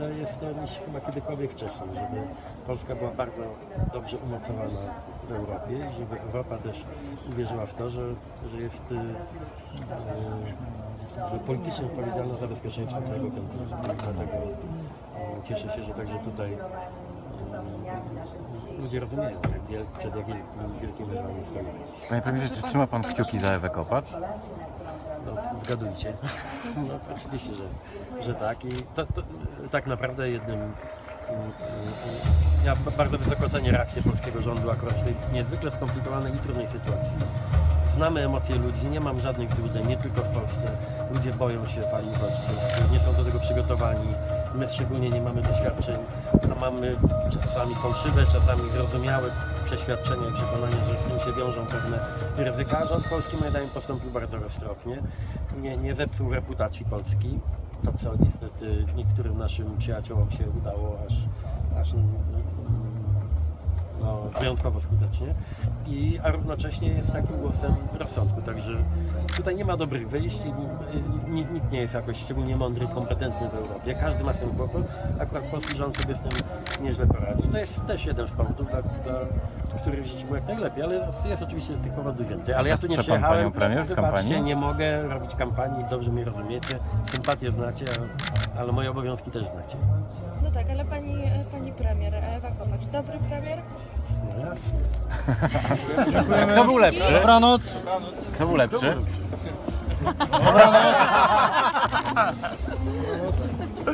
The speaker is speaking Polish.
lepsze jest to niż chyba kiedykolwiek wcześniej, żeby Polska była bardzo dobrze umocowana w Europie i żeby Europa też uwierzyła w to, że, że jest y, y, że politycznie odpowiedzialna za bezpieczeństwo całego kontynentu. Dlatego y, cieszę się, że także tutaj y, ludzie rozumieją, przed jakim wielkim wyzwaniem stoimy. Panie premierze, czy trzyma pan kciuki za Ewę Kopacz? No, zgadujcie. No, oczywiście, że, że tak. I to, to tak naprawdę jednym. mm, mm, Ja bardzo wysoko cenię reakcję polskiego rządu akurat w tej niezwykle skomplikowanej i trudnej sytuacji. Znamy emocje ludzi, nie mam żadnych złudzeń, nie tylko w Polsce. Ludzie boją się fali uchodźców, nie są do tego przygotowani. My szczególnie nie mamy doświadczeń, a mamy czasami fałszywe, czasami zrozumiałe przeświadczenia i przekonania, że z tym się wiążą pewne ryzyka. Rząd polski moim zdaniem postąpił bardzo roztropnie. Nie, nie zepsuł reputacji Polski. To, co niestety niektórym naszym przyjaciołom się udało aż, aż wyjątkowo skutecznie. I, a równocześnie jest takim głosem rozsądku. Także tutaj nie ma dobrych wyjść i nikt, nikt nie jest jakoś szczególnie mądry, kompetentny w Europie. Każdy ma swój kłopot. Akurat polski rząd sobie z tym nieźle poradził. To jest też jeden z powodów, dla, dla których żyć było jak najlepiej, ale jest oczywiście tych powodów więcej. Ale ja tu nie przyjechałem, panią premier w wybaczcie, kampanii? nie mogę robić kampanii, dobrze mnie rozumiecie, sympatię znacie, ale- ale moje obowiązki też znacie. No tak, ale pani, pani premier Ewa Kopacz, dobry premier? Kto był lepszy? Dobranoc. Kto był lepszy? Dobranoc.